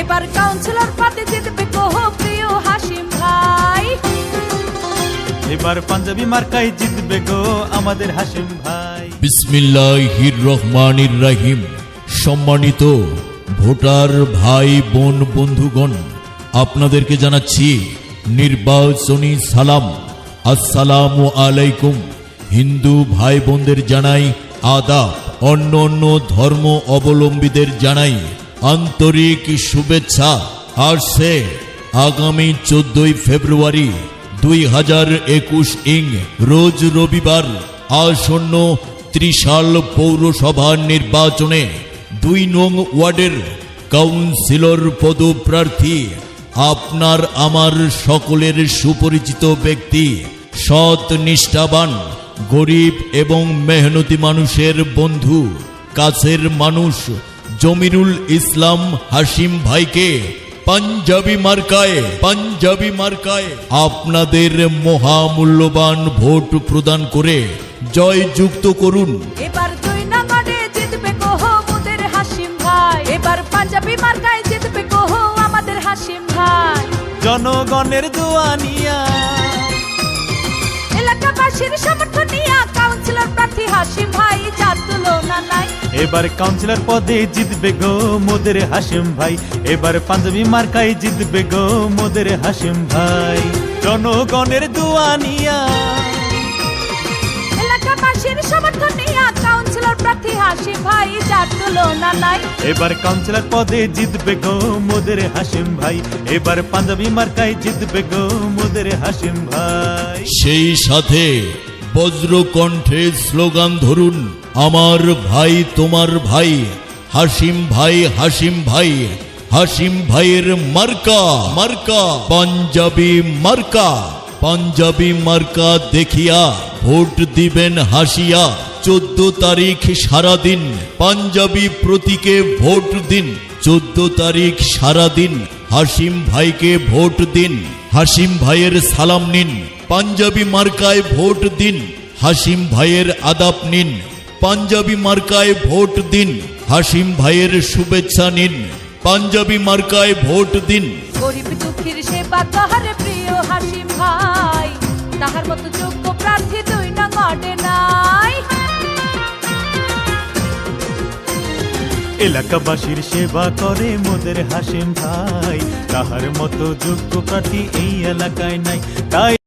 এবার কাউন্সিলর পদে জিতবে কহ প্রিয় হাসিম ভাই। এবার পাঞ্জাবি মার্কাই জিতবে গো আমাদের হাসিম ভাই। বিসমিল্লাহির রহমানির রাহিম। সম্মানিত ভোটার ভাই বোন বন্ধুগণ আপনাদেরকে জানাচ্ছি নির্বাচনী সালাম। আসসালামু আলাইকুম। হিন্দু ভাই বোনদের জানাই আদাব অন্য অন্য ধর্ম অবলম্বীদের জানাই আন্তরিক শুভেচ্ছা আসছে আগামী চোদ্দই ফেব্রুয়ারি দুই হাজার একুশ ইং রোজ রবিবার আসন্ন ত্রিশাল পৌরসভা নির্বাচনে দুই নং ওয়ার্ডের কাউন্সিলর পদপ্রার্থী আপনার আমার সকলের সুপরিচিত ব্যক্তি, সৎ, নিষ্ঠাবান, গরিব এবং মেহনতি মানুষের বন্ধু, কাছের মানুষ জমিরুল ইসলাম হাসিম ভাইকে পাঞ্জাবি মার্কায় পাঞ্জাবি মার্কায় আপনাদের মহামূল্যবান ভোট প্রদান করে জয় যুক্ত করুন। এবার দুই নম্বরে জিতবে কহ মোদের হাসিম ভাই। এবার পাঞ্জাবি মার্কায় জিতবে কহ আমাদের হাসিম ভাই। জনগণের দোয়ানিয়া। এলাকাবাসীর সমর্থন এবার কাউন্সিলর পদে জিতবে গো মোদের হাসিম ভাই। এবার পাঞ্জাবি মার্কাই জিতবে গো মোদের হাসিম ভাই। জনগণের দোয়ানিয়া এলাকাবাসীর সমর্থন নিয়ে কাউন্সিলর প্রার্থী হাসিম ভাই যার তুলনা নাই। এবার কাউন্সিলর পদে জিতবে গো মোদের হাসিম ভাই। এবার পাঞ্জাবি মার্কাই জিতবে গো মোদের হাসিম ভাই। সেই সাথে বজ্রকণ্ঠে স্লোগান ধরুন। আমার ভাই তোমার ভাই, হাসিম ভাই হাসিম ভাই, হাসিম ভাইয়ের মার্কা মার্কা, পাঞ্জাবি মার্কা পাঞ্জাবি মার্কা দেখিয়া ভোট দিবেন হাসিয়া। চোদ্দ তারিখ সারাদিন পাঞ্জাবি প্রতীকে ভোট দিন। চোদ্দ তারিখ সারাদিন হাসিম ভাইকে ভোট দিন। হাসিম ভাইয়ের সালাম নিন। পাঞ্জাবি মার্কায় ভোট দিন। হাসিম ভাইয়ের আদাব নিন। পাঞ্জাবি মার্কায় ভোট দিন। হাসিম ভাইয়ের শুভেচ্ছা নিন। পাঞ্জাবি মার্কায় ভোট দিন। গরিব দুঃখীর সেবা তাহার প্রিয় হাসিম ভাই? তাহার মতো যোগ্য প্রার্থী দুই নম্বরে নাই। এলাকাবাসীর সেবা করে মোদের হাসিম ভাই। তাহার মতো যোগ্য প্রার্থী এই এলাকায় নাই। তাই